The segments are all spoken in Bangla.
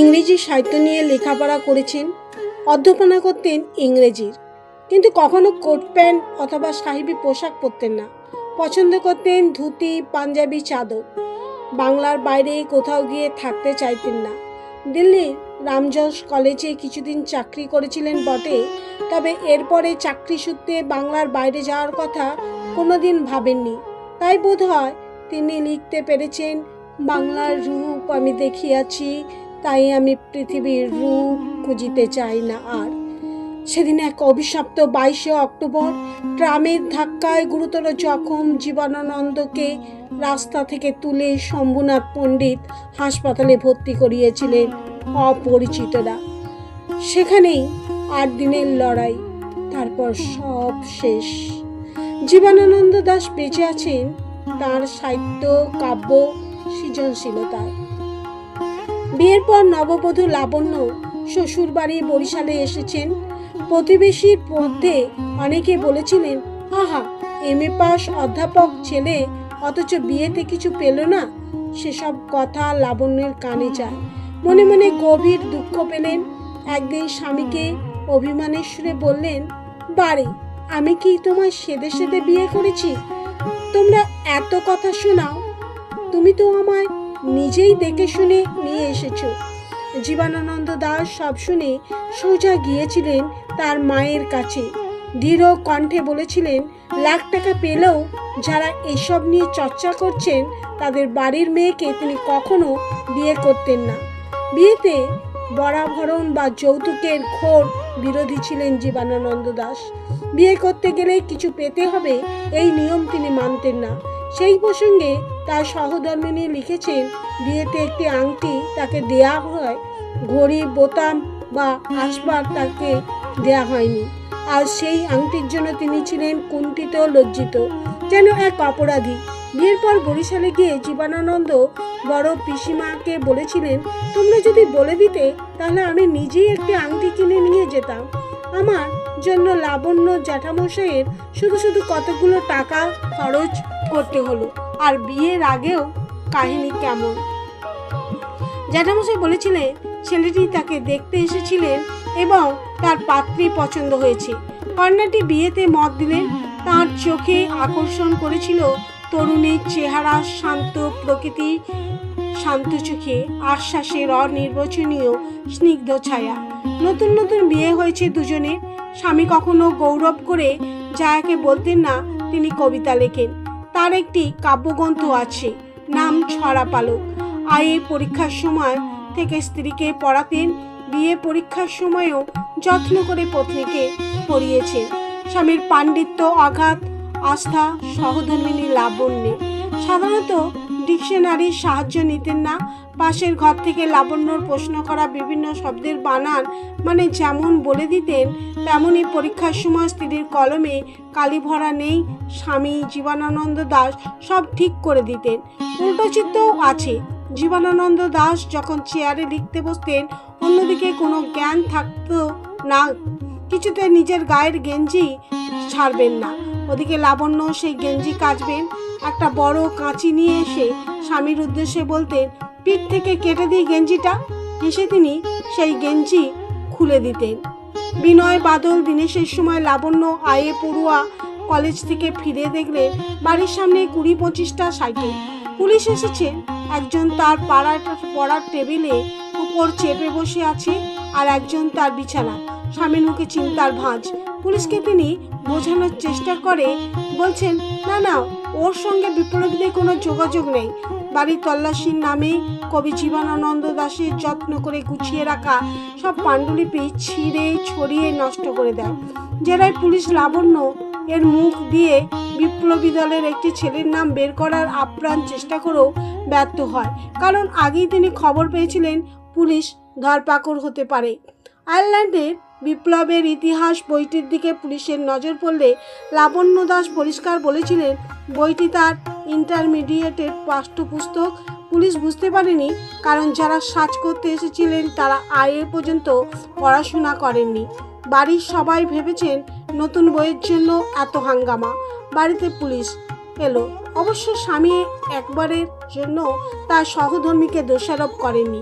ইংরেজি সাহিত্য নিয়ে লেখাপড়া করেছেন, অধ্যাপনা করতেন ইংরেজির। কিন্তু কখনো কোট প্যান্ট অথবা সাহিবি পোশাক পরতেন না। পছন্দ করতেন ধুতি, পাঞ্জাবি চাদর। বাংলার বাইরে কোথাও গিয়ে থাকতে চাইতেন না। দিল্লির রামজস কলেজে কিছুদিন চাকরি করেছিলেন বটে, তবে এরপরে চাকরি সূত্রে বাংলার বাইরে যাওয়ার কথা কোনোদিন ভাবেননি। তাই বোধ হয় তিনি লিখতে পেরেছেন, বাংলার রূপ আমি দেখিয়াছি তাই আমি পৃথিবীর রূপ খুঁজিতে চাই না আর। সেদিন এক অভিশপ্ত বাইশে অক্টোবর ট্রামের ধাক্কায় গুরুতর জখম জীবনানন্দকে রাস্তা থেকে তুলে শম্ভুনাথ পণ্ডিত হাসপাতালে ভর্তি করিয়েছিলেন অপরিচিতরা। সেখানেই আট দিনের লড়াই, তারপর সব শেষ। জীবনানন্দ দাস বেঁচে আছেন, তার সাহিত্য, কাব্য সৃজনশীলতায়। বিয়ের পর নববধূ লাবণ্য শ্বশুর বাড়ি বরিশালে এসেছেন। প্রতিবেশীর মধ্যে অনেকে বলেছিলেন, আহা এম এ পাস অধ্যাপক ছেলে, অথচ বিয়েতে কিছু পেল না? সেসব কথা লাবণ্যের কানে যায়। মনে মনে গভীর দুঃখ পেলেন। একদিন স্বামীকে অভিমানের সুরে বললেন, বাড়ি, আমি কি তোমায় সেদে সেদে বিয়ে করেছি? তোমরা এত কথা শোনাও। তুমি তো আমায় নিজেই দেখে শুনে নিয়ে এসেছ। জীবনানন্দ দাস সব শুনে সোজা গিয়েছিলেন তার মায়ের কাছে। দৃঢ় কণ্ঠে বলেছিলেন, লাখ টাকা পেলেও যারা এসব নিয়ে চর্চা করছেন, তাদের বাড়ির মেয়েকে তিনি কখনো বিয়ে করতেন না। বিয়েতে বরাভরণ বা যৌতুকের ঘোর বিরোধী ছিলেন জীবনানন্দ দাস। বিয়ে করতে গেলে কিছু পেতে হবে এই নিয়ম তিনি মানতেন না। সেই প্রসঙ্গে তার সহধর্মিনী লিখেছেন, বিয়েতে একটি আংটি তাকে দেয়া হয়, ঘড়ি, বোতাম বা আসবাব তাকে দেয়া হয়নি। আর সেই আংটির জন্য তিনি ছিলেন কুণ্ঠিত লজ্জিত। যেন এক অপরাধী। বিয়ের পর বরিশালে গিয়ে জীবনানন্দ বড় পিসিমাকে বলেছিলেন, তোমরা যদি বলে দিতে, তাহলে আমি নিজেই একটি আংটি কিনে নিয়ে যেতাম। আমার জন্য লাবণ্য জ্যাঠামশাইয়ের শুধু শুধু কতগুলো টাকা খরচ করতে হলো। আর বিয়ের আগেও কাহিনী কেমন? জ্যাঠামশাই বলেছিলেন ছেলেটি তাকে দেখতে এসেছিলেন এবং তার পাত্রী পছন্দ হয়েছে। কন্যাটি বিয়েতে মত দিলেন তার চোখে আকর্ষণ করেছিল তরুণীর চেহারা, শান্ত প্রকৃতি, শান্ত চোখে আশ্বাসের অনির্বচনীয় স্নিগ্ধ ছায়া। নতুন নতুন বিয়ে হয়েছে দুজনের। স্বামী কখনো গৌরব করে জায়াকে বলতেন না, তিনি কবিতা লেখেন। তার একটি কাব্যগ্রন্থ আছে, নাম ছড়া পালক আয়ে পরীক্ষার সময় থেকে স্ত্রীকে পড়াতেন বিয়ে পরীক্ষার সময়ও যত্ন করে পত্নীকে পড়িয়েছে। স্বামীর পাণ্ডিত্য, আঘাত, আস্থা, সহধর্মিনী, লাবণ্যে। সাধারণত ডিকশনারির সাহায্য নিতেন না। পাশের ঘর থেকে লাবণ্যর প্রশ্ন করা বিভিন্ন শব্দের বানান মানে যেমন বলে দিতেন তেমনই পরীক্ষার সময় স্ত্রীর কলমে কালি ভরা নেই, স্বামী জীবনানন্দ দাস সব ঠিক করে দিতেন। উল্টো চিত্তও আছে। জীবনানন্দ দাস যখন চেয়ারে লিখতে বসতেন, অন্যদিকে কোনো জ্ঞান থাকতো না, কিছুতে নিজের গায়ের গেঞ্জি ছাড়বেন না। ওদিকে লাবণ্য সেই গেঞ্জি কাচবেন একটা বড় কাঁচি নিয়ে এসে স্বামীর উদ্দেশ্যে বলতেন পিঠ থেকে কেটে দিই গেঞ্জিটা। হেসে তিনি সেই গেঞ্জি খুলে দিতেন। বিনয়, বাদল, দিনেশের সময় লাবণ্য, আয়ে, পড়ুয়া কলেজ থেকে ফিরে দেখলেন বাড়ির সামনে কুড়ি পঁচিশটা সাইকেল। পুলিশ এসেছে। একজন তার পাড়ার পড়ার টেবিলে উপর চেপে বসে আছে আর একজন তার বিছানা। স্বামীর মুখে চিন্তার ভাঁজ। পুলিশকে তিনি বোঝানোর চেষ্টা করে, বলছেন, না না ওর সঙ্গে বিপ্লবীদের কোনো যোগাযোগ নেই। বাড়ির তল্লাশির নামে কবি জীবনানন্দ দাসের যত্ন করে গুছিয়ে রাখা সব পাণ্ডুলিপি ছিঁড়ে ছড়িয়ে নষ্ট করে দেয়। জেলায় পুলিশ লাবণ্য এর মুখ দিয়ে বিপ্লবী দলের একটি ছেলের নাম বের করার আপ্রাণ চেষ্টা করেও ব্যর্থ হয়। কারণ আগেই তিনি খবর পেয়েছিলেন, পুলিশ ধরপাকড় হতে পারে। আয়ারল্যান্ডের বিপ্লবের ইতিহাস বইটির দিকে পুলিশের নজর পড়লে লাবণ্য দাস পরিষ্কার বলেছিলেন, বইটি তার ইন্টারমিডিয়েটের পাঠ্যপুস্তক। পুলিশ বুঝতে পারেনি, কারণ যারা সাজ করতে এসেছিলেন তারা আয়ে পর্যন্ত পড়াশোনা করেননি। বাড়ির সবাই ভেবেছেন, নতুন বইয়ের জন্য এত হাঙ্গামা। বাড়িতে পুলিশ এলো। অবশ্য স্বামী একবারের জন্য তার সহধর্মীকে দোষারোপ করেননি।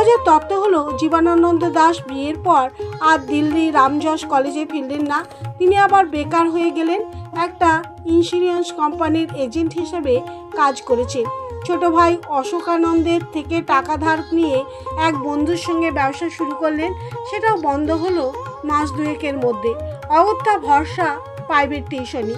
মজার তত্ত্ব হলো জীবনানন্দ দাস বিয়ের পর আর দিল্লি রামযশ কলেজে ফিরলেন না। তিনি আবার বেকার হয়ে গেলেন। একটা ইন্স্যুরেন্স কোম্পানির এজেন্ট হিসেবে কাজ করেছেন। ছোট ভাই অশোকানন্দের থেকে টাকা ধার নিয়ে এক বন্ধুর সঙ্গে ব্যবসা শুরু করলেন। সেটাও বন্ধ হলো মাস দুয়েকের মধ্যে। অগত্যা ভরসা প্রাইভেট টিউশনি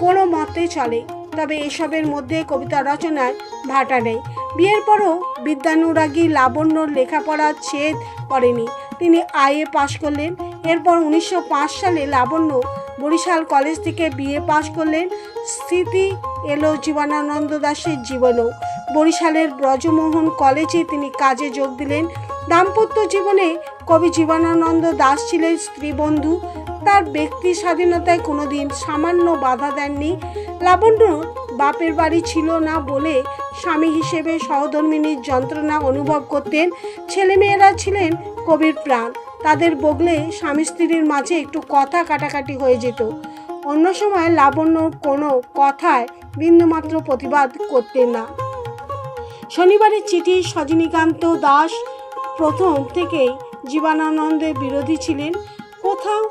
কোনো মতে চলে। তবে এসবের মধ্যে কবিতা রচনায় ভাটা নেই। বিয়ের পরও বিদ্যানুরাগী লাবণ্যর লেখাপড়া ছেদ করেনি। তিনি আইএ পাশ করলেন। এরপর উনিশশো পাঁচ সালে লাবণ্য বরিশাল কলেজ থেকে বিএ পাশ করলেন। স্মৃতি এলো জীবনানন্দ দাসের জীবনও। বরিশালের ব্রজমোহন কলেজে তিনি কাজে যোগ দিলেন। দাম্পত্য জীবনে কবি জীবনানন্দ দাস ছিলেন স্ত্রী বন্ধু তার ব্যক্তি স্বাধীনতায় কোনোদিন সামান্য বাধা দেননি। লাবণ্য বাপের বাড়ি ছিল না বলে স্বামী হিসেবে সহধর্মিনীর যন্ত্রণা অনুভব করতেন ছেলেমেয়েরা ছিলেন কবির প্রাণ। তাদের বগলে স্বামী স্ত্রীর মাঝে একটু কথা কাটাকাটি হয়ে যেত। অন্য সময় লাবণ্য কোনো কথায় বিন্দুমাত্র প্রতিবাদ করতেন না। শনিবারের চিঠি সজনীকান্ত দাস প্রথম থেকেই জীবনানন্দের বিরোধী ছিলেন। কোথাও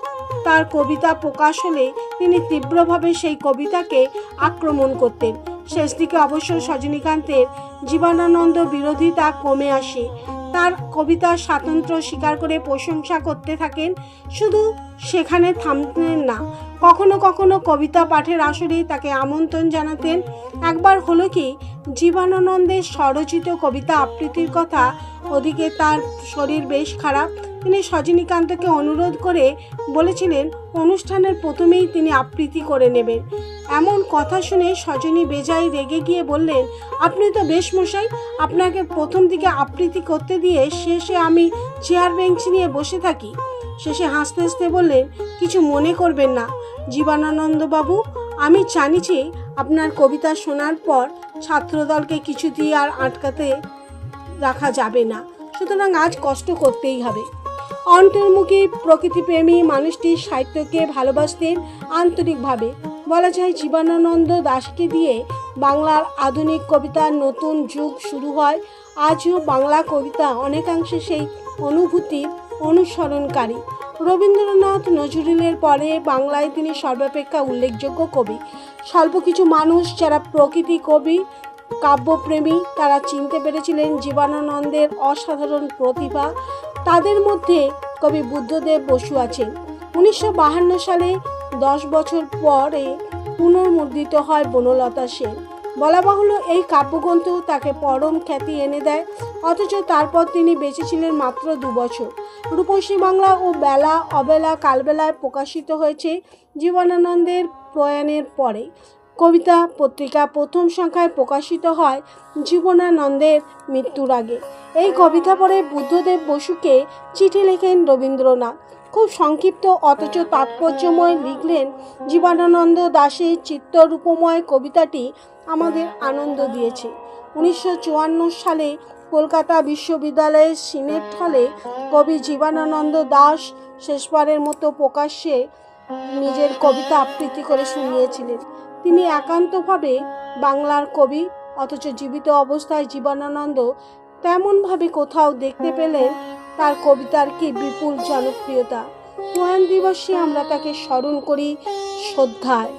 তার কবিতা প্রকাশ হলে তিনি তীব্রভাবে সেই কবিতাকে আক্রমণ করতেন। শেষ দিকে অবশ্য সজনীকান্তের জীবনানন্দ বিরোধিতা কমে আসে। তার কবিতার স্বাতন্ত্র্য স্বীকার করে প্রশংসা করতে থাকেন। শুধু সেখানে থামতেন না, কখনো কখনো কবিতা পাঠের আসরেই তাকে আমন্ত্রণ জানাতেন। একবার হলো কি, জীবনানন্দের স্বরচিত কবিতা আবৃত্তির কথা, ওদিকে তার শরীর বেশ খারাপ। তিনি সজনীকান্তকে অনুরোধ করে বলেছিলেন, অনুষ্ঠানের প্রথমেই তিনি আবৃত্তি করে নেবেন। এমন কথা শুনে সজনী বেজায় রেগে গিয়ে বললেন, আপনি তো বেশ মশাই আপনাকে প্রথম দিকে আবৃত্তি করতে দিয়ে শেষে আমি চেয়ার বেঞ্চ নিয়ে বসে থাকি। শেষে হাসতে হাসতে বললেন, কিছু মনে করবেন না। জীবনানন্দবাবু, আমি জানি যে আপনার কবিতা শোনার পর ছাত্রদলকে কিছু দিয়ে আর আটকাতে রাখা যাবে না। সুতরাং আজ কষ্ট করতেই হবে। অন্তর্মুখী প্রকৃতিপ্রেমী মানুষটি সাহিত্যকে ভালোবাসতেন আন্তরিকভাবে। বলা যায় জীবনানন্দ দাসকে দিয়ে বাংলার আধুনিক কবিতার নতুন যুগ শুরু হয়। আজও বাংলা কবিতা অনেকাংশে সেই অনুভূতির অনুসরণকারী। রবীন্দ্রনাথ নজরুলের পরে বাংলায় তিনি সর্বাপেক্ষা উল্লেখযোগ্য কবি। স্বল্প কিছু মানুষ যারা প্রকৃতি কবি, কাব্যপ্রেমী, তারা চিনতে পেরেছিলেন জীবনানন্দের অসাধারণ প্রতিভা। তাদের মধ্যে কবি বুদ্ধদেব বসু আছেন। উনিশশো সালে দশ বছর পরে পুনর্মুদ্রিত হয় বনলতা সেন। বলা বাহুল্য এই কাব্যগ্রন্থ তাকে পরম খ্যাতি এনে দেয়, অথচ তারপর তিনি বেঁচেছিলেন মাত্র দু বছর। রূপসী বাংলা ও বেলা, অবেলা, কালবেলায় প্রকাশিত হয়েছে জীবনানন্দের প্রয়াণের পরে। কবিতা, পত্রিকা প্রথম সংখ্যায় প্রকাশিত হয় জীবনানন্দের মৃত্যুর আগে। এই কবিতা পড়ে বুদ্ধদেব বসুকে চিঠি লেখেন রবীন্দ্রনাথ। খুব সংক্ষিপ্ত, অথচ তাৎপর্যময় লিখলেন জীবনানন্দ দাসের চিত্তরূপময় কবিতাটি আমাদের আনন্দ দিয়েছে। উনিশশো চুয়ান্ন সালে কলকাতা বিশ্ববিদ্যালয়ের সিনেট হলে কবি জীবনানন্দ দাস শেষবারের মতো প্রকাশ্যে নিজের কবিতা আবৃত্তি করে শুনিয়েছিলেন। তিনি একান্তভাবে বাংলার কবি, অথচ জীবিত অবস্থায় জীবনানন্দ তেমনভাবে কোথাও দেখতে পেলেন তার কবিতার কি বিপুল জনপ্রিয়তা? মহান দিবসে আমরা তাকে স্মরণ করি শ্রদ্ধায়।